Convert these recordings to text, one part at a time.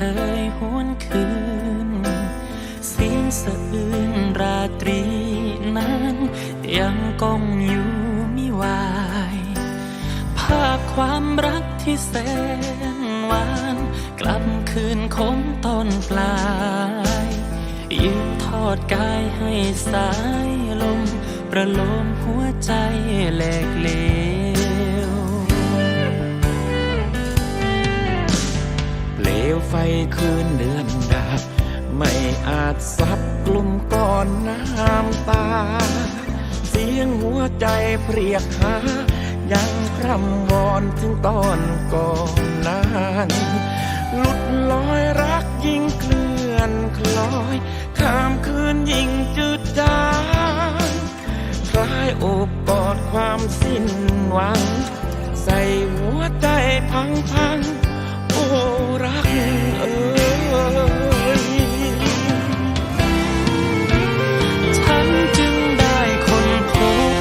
เคยหวนคืนเสียงสะอื่นราตรีนั้น ยังก้องอยู่มิวาย ภาพความรักที่แสนหวาน กลับคืนคมต้นปลายยืนทอดกายให้สายลม ประโลมหัวใจแหลกเล ลวไฟคืนเดือนดับไม่อาจซับกลุ่มก้อนน้ำตา เสียงหัวใจเพรียกหา ยังคร่ำวอนถึงตอนก่อนนั้นหลุดลอยรักยิ่งเคลื่อนคล้อย ข้ามคืนยิ่งจืดจางคล้ายโอบกอดความสิ้นหวัง ใส่หัวใจพังพัง โอ้รักเอ๋ยฉันจึงได้คนพบ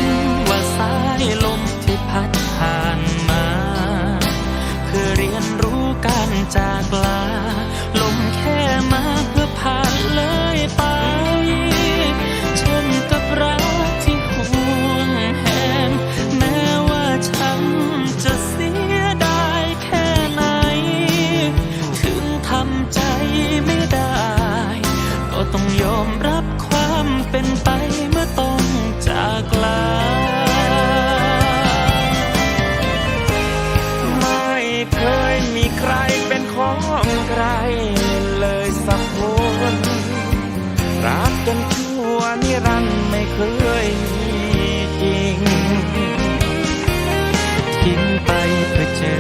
ว่าสายลมที่พัดผ่านมา เพื่อเรียนรู้การจากลา เป็นไปเมื่อต้องจากลา ไม่เคยมีใครเป็นของใครเลยสักคน รักจนชั่วนิรันดร์ไม่เคยมีจริง ทิ้งไปเพื่อเจอ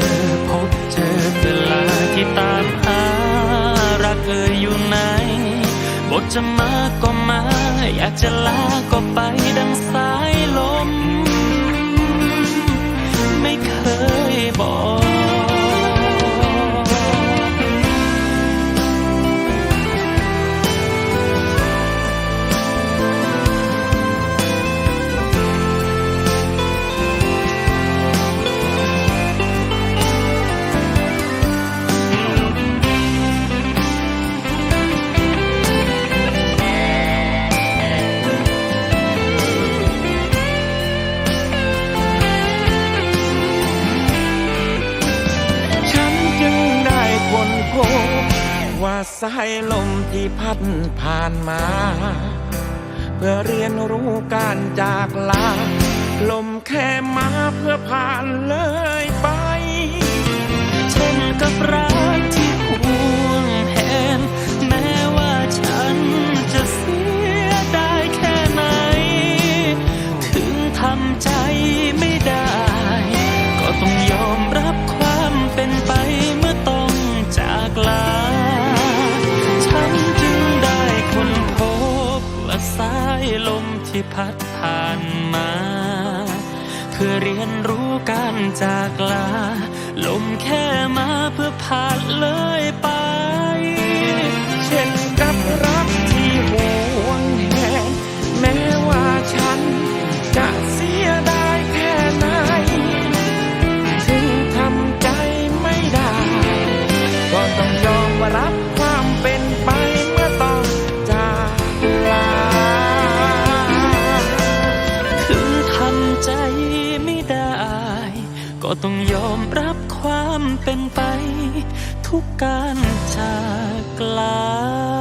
พบเจอเวลาที่ตามหารักเอ่ยอยู่ไหน บทจะมาก็มา อยากจะลาก็ไปดัง ว่าสายลมที่พัดผ่านมา เพื่อเรียนรู้การจากลา ลมแค่มาเพื่อผ่านเลย บว่าสายลมที่พัดผ่านมา เพื่อเรียนรู้การจากลา ลมแค่มาเพื่อผ่านเลยไปเช่นกับรักที่ห่วงแหนแม้ว่าฉันจะเสียดายแค่ไหน ถึงทำใจไม่ได้ ก็ต้องยอมรับ ก็ต้องยอมรับความเป็นไป ทุกการจากลา